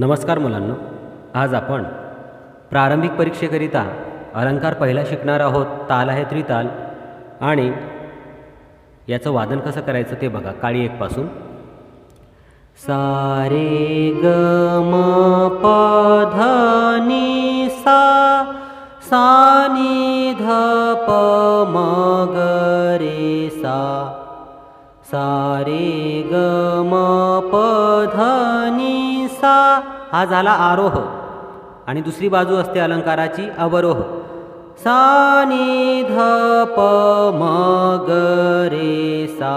नमस्कार मुलांनो आज आपण प्रारंभिक परीक्षेकरिता अलंकार पहिला शिकणार आहोत ताल आहे त्रिताल. आणि याचं वादन कसं करायचं ते बघा काळी एकपासून सा रे ग म प ध नि सा सा नि ध प म ग रे सा. सा रे ग म प ध नि सा हा झाला आरोह. आणि दुसरी बाजू असते अलंकाराची अवरोह. सा नि ध प म ग रे सा.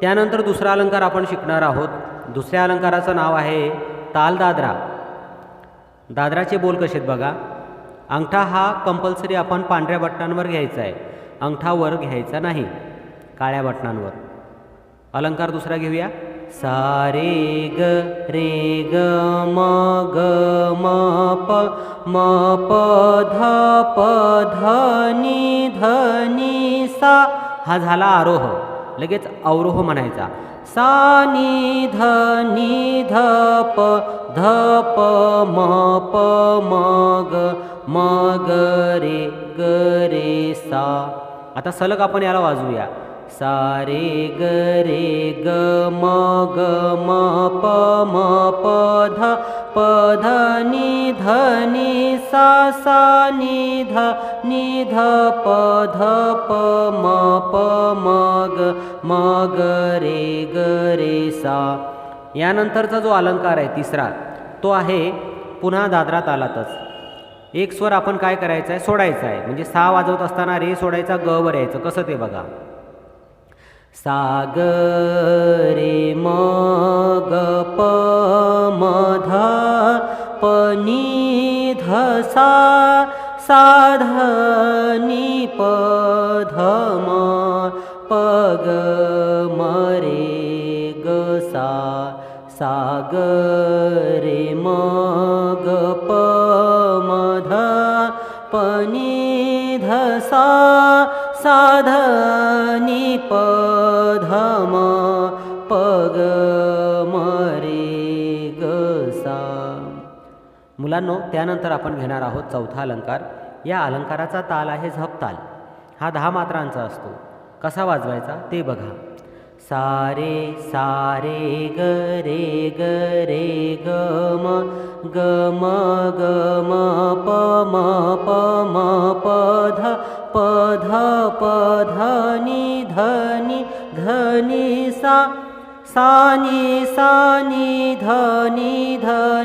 त्यानंतर दुसरा अलंकार आपण शिकणार आहोत. दुसऱ्या अलंकाराचं नाव आहे ताल दादरा. दादराचे बोल कसे आहेत बघा? अंगठा हा कंपल्सरी आपण पांढऱ्या बटणांवर घ्यायचा आहे. अंगठा वर घ्यायचा नाही. काळ्या बटणांवर. अलंकार दुसरा घेऊया. सा रे ग रे ग म ग म प म प ध प ध नि ध नि सा. हा झाला आरोह. लगेच अवरोह म्हणायचा. सा नि ध नि ध प ध प म प म ग म ग रे ग रे सा. आता सलग आपण याला वाजवूया. सा रे ग रे ग म ग म प म प ध प ध नि ध नि सा सा नि ध नि ध प ध प म प म ग म ग रे ग रे सा. यानंतरचा जो अलंकार आहे तिसरा तो आहे पुन्हा दादरा तालातच एक स्वर आपण काय करायचं आहे सोडायचा आहे म्हणजे सहा वाजवत असताना रे सोडायचा ग वर यायचं. कसं ते बघा? सा गध पनिधसा धसाधनि पधम पग मरे गसा सागरे ग प माधनी धसा साधनी सा पग ध गसा. ध म प ग म रे ग सा मुलांनो त्यानंतर आपण घेणार आहोत चौथा अलंकार. या अलंकाराचा ताल आहे झपताल. हा दहा मात्रांचा असतो. कसा वाजवायचा? ते बघा. सारे सारे ग रे ग रे ग म ग म ग म प म प म प ध ध प धनी धनी ध सा सानी सानी धनी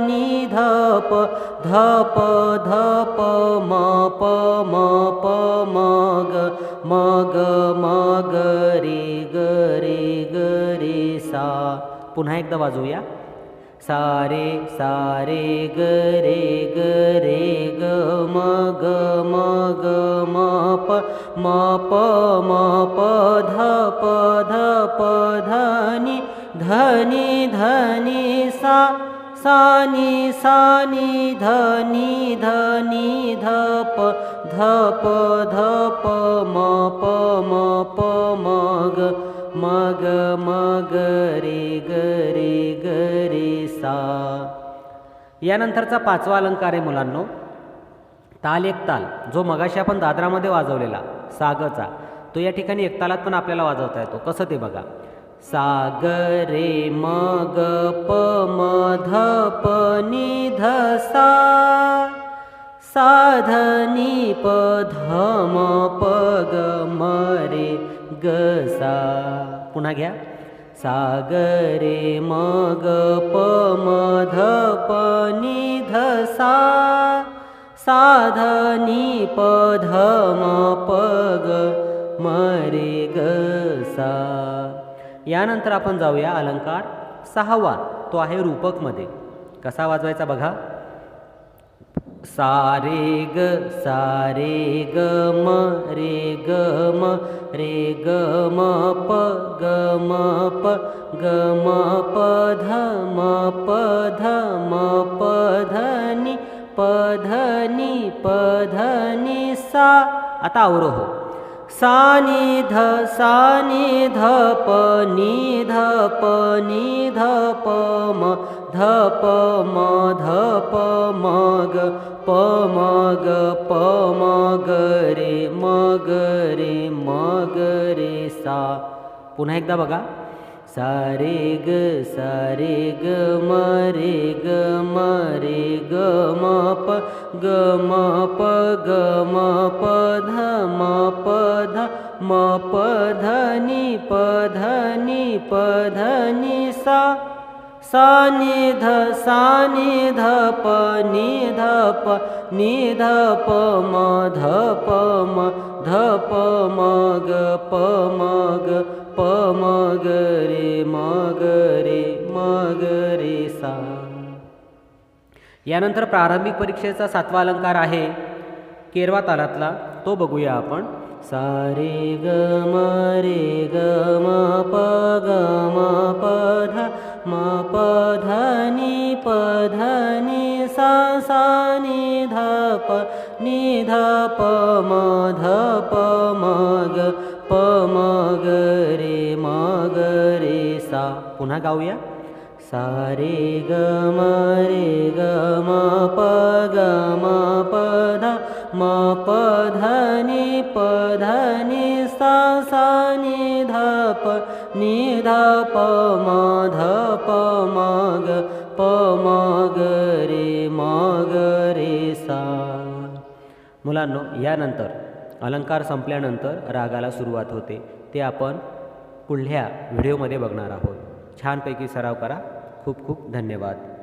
नि धप धप धप नि ध प मग मग म प म प ग मग ग रे ग रे ग रे सा. पुन्हा एकदा वाजवूया. सारे सारे ग रे ग रे ग म ग म ग म प म प म प ध प ध प ध नि ध नि ध नि सा सा नि सा नि ध नि ध नि ध प ध प ध प म प म प म ग म ग म ग रे ग रे ग यानंतरचा पाचवा अलंकार आहे मुलांनो ताल एक ताल जो मगाशी आपण दादरामध्ये वाजवलेला सागचा तो या ठिकाणी एक तालात पण आपल्याला वाजवता येतो. कसं ते बघा. साग रे मग प म ध प नि ध सा साध नि प ध म प ग म रे ग सा. पुन्हा घ्या. साग रे म ग साधनी पधम ध मरे गसा. सा प ग म रे यानंतर आपण जाऊया अलंकार सहावा तो आहे रूपकमध्ये. कसा वाजवायचा बघा. सारे ग सारे ग म रे ग म रे ग म प ग म प ग म प ध म प ध म प ध नि प ध नि प ध नि सा. आता अवरोह. सा नि ध सा नि ध प नि ध प नि ध प म ध प म ध प म ग प म ग प म ग रे म ग रे म ग रे सा. पुन्हा एकदा बघा. सा रे ग सा रे ग म रे ग म रे ग म प ग म प ग म प ध म प ध म प ध नि प ध नि प ध नि सा सानिध सा नि प नि प नि प म ध प म ध प म ग प म ग प म ग रे म ग रे म ग रे सा. यानंतर प्रारंभिक परीक्षेचा सातवा अलंकार आहे केरवा तालातला. तो बघूया आपण. सा रे ग म रे ग म प म ग रे म ग रे सा. पुन्हा गाऊया. सा रे ग म रे ग म प ग म प ध म प ध नि प ध नि सा सा नि ध प नि ध प म ध प म ग प म ग रे म ग रे सा. मुलांनो यानंतर अलंकार संपल्यानंतर रागाला सुरुवात होते. ते आपण पुढल्या व्हिडिओमध्ये बघणार आहोत. छानपैकी सराव करा. खूप खूप धन्यवाद.